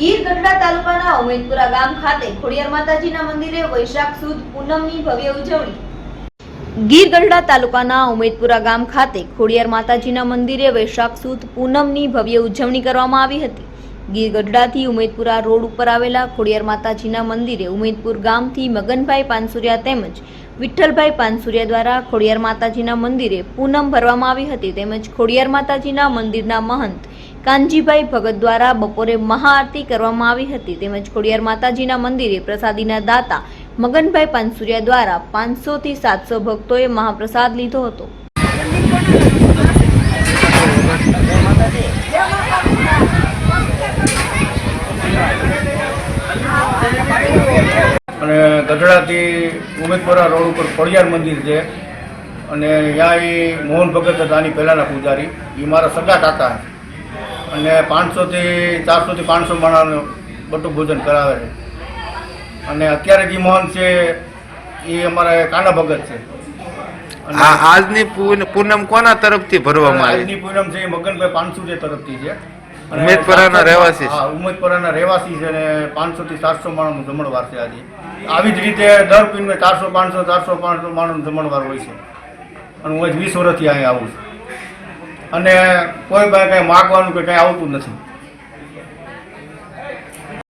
ગઢડા તાલુકાના ઉમેદપુરા ગામ ખાતે ખોડિયાર માતાજીના મંદિરે વૈશાખ સુદ પૂનમની ભવ્ય ઉજવણી. ગીર ગઢડા તાલુકાના ઉમેદપુરા ગામ ખાતે ખોડિયાર માતાજીના મંદિરે વૈશાખ સુદ પૂનમની ભવ્ય ઉજવણી કરવામાં આવી હતી. ગીર ગઢડાથી ઉમેદપુરા રોડ ઉપર આવેલા ખોડિયાર માતાજીના મંદિરે ઉમેદપુર ગામથી મગનભાઈ પાનસુરિયા તેમજ વિઠ્ઠલભાઈ પાનસુરિયા દ્વારા ખોડિયાર માતાજીના મંદિરે પૂનમ ભરવામાં આવી હતી તેમજ ખોડિયાર માતાજીના મંદિરના મહંત કાનજીભાઈ ભગત દ્વારા બપોરે મહાઆરતી કરવામાં આવી હતી. તેમજ ખોડિયાર માતાજીના મંદિરે પ્રસાદીના દાતા મગનભાઈ પાનસુરિયા દ્વારા પાંચસો થી સાતસો ભક્તોએ મહાપ્રસાદ લીધો હતો. અને ગઢડાથી ઉમેદપુરા રોડ ઉપર ખોડિયાર મંદિર છે. અને ત્યાં એ મોહન ભગત હતા આની પહેલાંના પૂજારી. એ મારા સગા કાકા. અને પાંચસોથી ચારસોથી પાંચસો માણસનું બધું ભોજન કરાવે છે. અને અત્યારે જે મોહન છે એ અમારા કાના ભગત છે. આ આજની પૂન- પૂનમ કોના તરફથી ભરવામાં આવી? આજની પૂનમ છે એ મગનભાઈ પાંચસો તરફથી છે. અને ઉમેદપુરાના રહેવાસી હા ઉમેદપુરાના રહેવાસી છે અને પાંચસો થી સાતસો માણસનું જમણવાર છે આજે. આવી જ રીતે દર પીને ચારસો પાંચસો ચારસો પાંચસો માણસનું જમણવાર હોય છે. અને હું આજ વીસ વર્ષથી અહીંયા આવું છું. અને કોઈ કાંઈ માગવાનું કે કાંઈ આવતું નથી.